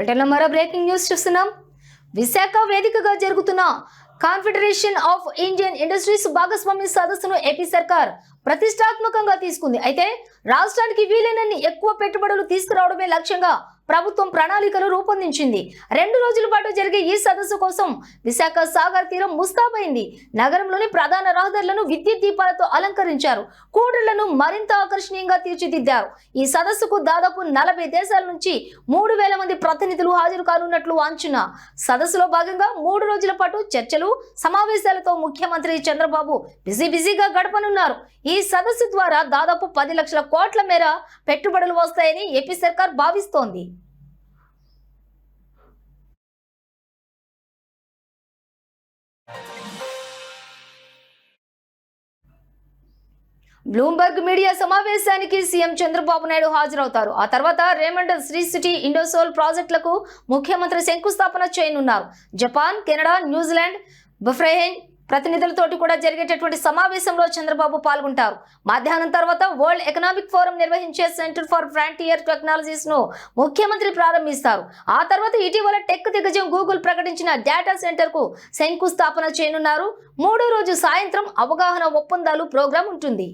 బ్రిటన్లో మరో breaking news చూస్తున్నాం. విశాఖ వేదికగా జరుగుతున్న కాన్ఫెడరేషన్ ఆఫ్ ఇండియన్ ఇండస్ట్రీస్ భాగస్వామ్య సదస్సును ఏపీ సర్కార్ ప్రతిష్టాత్మకంగా తీసుకుంది. అయితే రాష్ట్రానికి వీలైనన్ని ఎక్కువ పెట్టుబడులు తీసుకురావడమే లక్ష్యంగా ప్రభుత్వం ప్రణాళికలు రూపొందించింది. రెండు రోజుల పాటు జరిగే ఈ సదస్సు కోసం విశాఖ సాగర్ తీరం ముస్తాబైంది. నగరంలోని ప్రధాన రహదారులను విద్యుత్ దీపాలతో అలంకరించారు. కూడళ్ళను మరింత ఆకర్షణీయంగా తీర్చిదిద్దారు. ఈ సదస్సుకు దాదాపు నలభై దేశాల నుంచి మూడు వేల మంది ప్రతినిధులు హాజరు కానున్నట్లు అంచనా. సదస్సులో భాగంగా మూడు రోజుల పాటు చర్చలు సమావేశాలతో ముఖ్యమంత్రి చంద్రబాబు బిజీ బిజీగా గడపనున్నారు. ఈ సదస్సు ద్వారా దాదాపు పది లక్షల కోట్ల మేర పెట్టుబడులు వస్తాయని ఏపీ సర్కార్ భావిస్తోంది. బ్లూంబర్గ్ మీడియా సమావేశానికి సీఎం చంద్రబాబు నాయుడు హాజరవుతారు. ఆ తర్వాత రేమండ్ శ్రీ సిటీ ఇండోసోల్ ప్రాజెక్టులకు ముఖ్యమంత్రి శంకుస్థాపన చేయనున్నారు. Japan Canada New Zealand Bahrain ప్రతినిధులతోటి కూడా జరిగేటటువంటి సమావేశంలో చంద్రబాబు పాల్గొంటారు. మధ్యాహ్నం తర్వాత వరల్డ్ ఎకనామిక్ ఫోరం నిర్వహించే సెంటర్ ఫర్ ఫ్రాంటియర్ టెక్నాలజీస్ను ముఖ్యమంత్రి ప్రారంభిస్తారు. ఆ తర్వాత ఇటీవల టెక్ దిగ్గజం గూగుల్ ప్రకటించిన డేటా సెంటర్కు శంకుస్థాపన చేయనున్నారు. మూడో రోజు సాయంత్రం అవగాహన ఒప్పందాలు ప్రోగ్రాం ఉంటుంది.